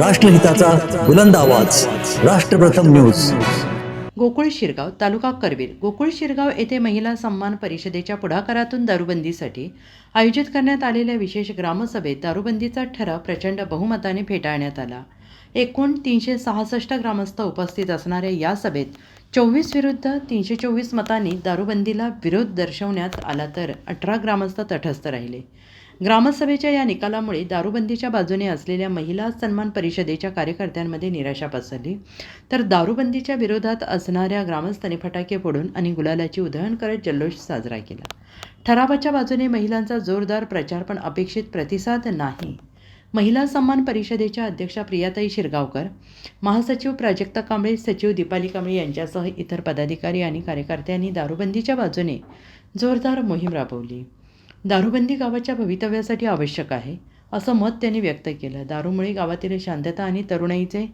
राष्ट्रहिताचा बुलंद आवाज. राष्ट्रप्रथम न्यूज. गोकुळ शिरगाव तालुका करवीर. गोकुळ शिरगाव येथे महिला सन्मान परिषदेच्या पुढाकारातून दारूबंदीसाठी आयोजित करण्यात आलेल्या विशेष ग्रामसभेत दारूबंदीचा ठराव प्रचंड बहुमताने फेटाळण्यात आला. एकूण तीनशे सहासष्ट ग्रामस्थ उपस्थित असणाऱ्या या सभेत चोवीस विरुद्ध तीनशे चोवीस मतांनी दारूबंदीला विरोध दर्शवण्यात आला तर अठरा ग्रामस्थ तटस्थ राहिले. ग्रामसभेच्या या निकालामुळे दारूबंदीच्या बाजूने असलेल्या महिला सन्मान परिषदेच्या कार्यकर्त्यांमध्ये निराशा पसरली. तर दारूबंदीच्या विरोधात असणाऱ्या ग्रामस्थांनी फटाके फोडून आणि गुलालाची उधळण करत जल्लोष साजरा केला. ठरावाच्या बाजूने महिलांचा जोरदार प्रचार पण अपेक्षित प्रतिसाद नाही. महिला सन्मान परिषदेच्या अध्यक्षा प्रियाताई शिरगावकर महासचिव प्राजक्ता कांबळे सचिव दीपाली कांबळे यांच्यासह इतर पदाधिकारी आणि कार्यकर्त्यांनी दारूबंदीच्या बाजूने जोरदार मोहीम राबवली. दारूबंदी गावाच्या भवितव्यासाठी आवश्यक आहे असं मत त्यांनी व्यक्त केलं. दारूमुळे गावातील शांतता आणि तरुणाईचे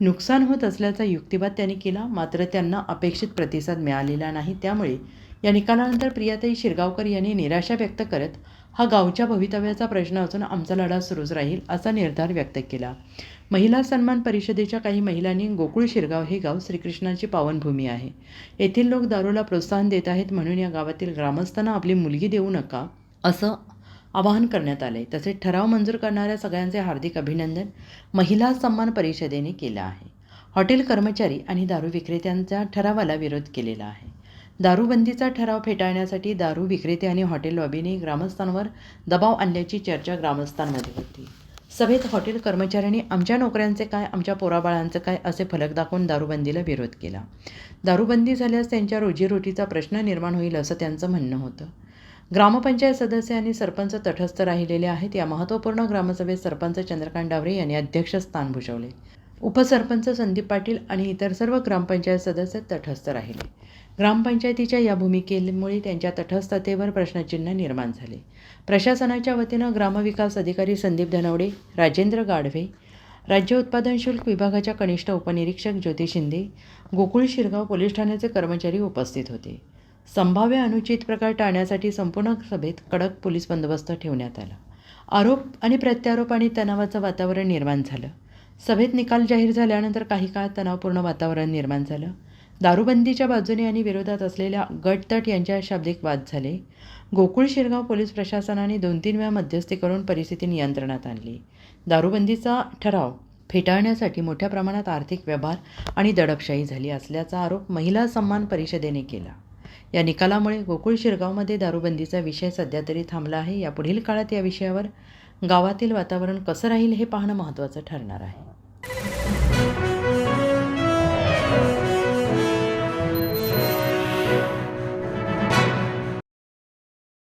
नुकसान होत असल्याचा युक्तिवाद त्यांनी केला. मात्र त्यांना अपेक्षित प्रतिसाद मिळालेला नाही. त्यामुळे या निकालानंतर प्रियाताई शिरगावकर यांनी निराशा व्यक्त करत हा गावच्या भवितव्याचा प्रश्न असून आमचा लढा सुरूच राहील असा निर्धार व्यक्त केला. महिला सन्मान परिषदेच्या काही महिलांनी गोकुळ शिरगाव हे गाव श्रीकृष्णाची पावनभूमी आहे. येथील लोक दारूला प्रोत्साहन देत आहेत म्हणून या गावातील ग्रामस्थांना आपली मुलगी देऊ नका असं आवाहन करण्यात आले तसेच ठराव मंजूर करणाऱ्या सगळ्यांचे हार्दिक अभिनंदन महिला सन्मान परिषदेने केलं आहे. हॉटेल कर्मचारी आणि दारू विक्रेत्यांच्या ठरावाला विरोध केलेला आहे. दारूबंदीचा ठराव फेटाळण्यासाठी दारू विक्रेते आणि हॉटेल लॉबीने ग्रामस्थांवर दबाव आणल्याची चर्चा ग्रामस्थांमध्ये होती. सभेत हॉटेल कर्मचाऱ्यांनी आमच्या नोकऱ्यांचे काय आमच्या पोराबाळांचं काय असे फलक दाखवून दारूबंदीला विरोध केला. दारूबंदी झाल्यास त्यांच्या रोजीरोटीचा प्रश्न निर्माण होईल असं त्यांचं म्हणणं होतं. ग्रामपंचायत सदस्य आणि सरपंच तटस्थ राहिलेले आहेत. या महत्त्वपूर्ण ग्रामसभेत सरपंच चंद्रकांत डावरे यांनी अध्यक्षस्थान भूषवले. उपसरपंच संदीप पाटील आणि इतर सर्व ग्रामपंचायत सदस्य तटस्थ राहिले. ग्रामपंचायतीच्या या भूमिकेमुळे त्यांच्या तटस्थतेवर प्रश्नचिन्ह निर्माण झाले. प्रशासनाच्या वतीनं ग्रामविकास अधिकारी संदीप धनवडे राजेंद्र गाढवे राज्य उत्पादन शुल्क विभागाच्या कनिष्ठ उपनिरीक्षक ज्योती शिंदे गोकुळ शिरगाव पोलीस ठाण्याचे कर्मचारी उपस्थित होते. संभाव्य अनुचित प्रकार टाळण्यासाठी संपूर्ण सभेत कडक पोलीस बंदोबस्त ठेवण्यात आला. आरोप आणि प्रत्यारोप आणि तणावाचं वातावरण निर्माण झालं. सभेत निकाल जाहीर झाल्यानंतर काही काळ तणावपूर्ण वातावरण निर्माण झालं. दारूबंदीच्या बाजूने आणि विरोधात असलेल्या गटतट यांच्या शाब्दिक वाद झाले. गोकुळ शिरगाव पोलीस प्रशासनाने दोन तीन वेळा मध्यस्थी करून परिस्थिती नियंत्रणात आणली. दारूबंदीचा ठराव फेटाळण्यासाठी मोठ्या प्रमाणात आर्थिक व्यवहार आणि दडपशाही झाली असल्याचा आरोप महिला सन्मान परिषदेने केला. या निकालामुळे गोकुळ शिरगावमध्ये दारूबंदीचा विषय सध्या तरी थांबला आहे. यापुढील काळात या विषयावर गावातील वातावरण कसं राहील हे पाहणं महत्त्वाचं ठरणार आहे.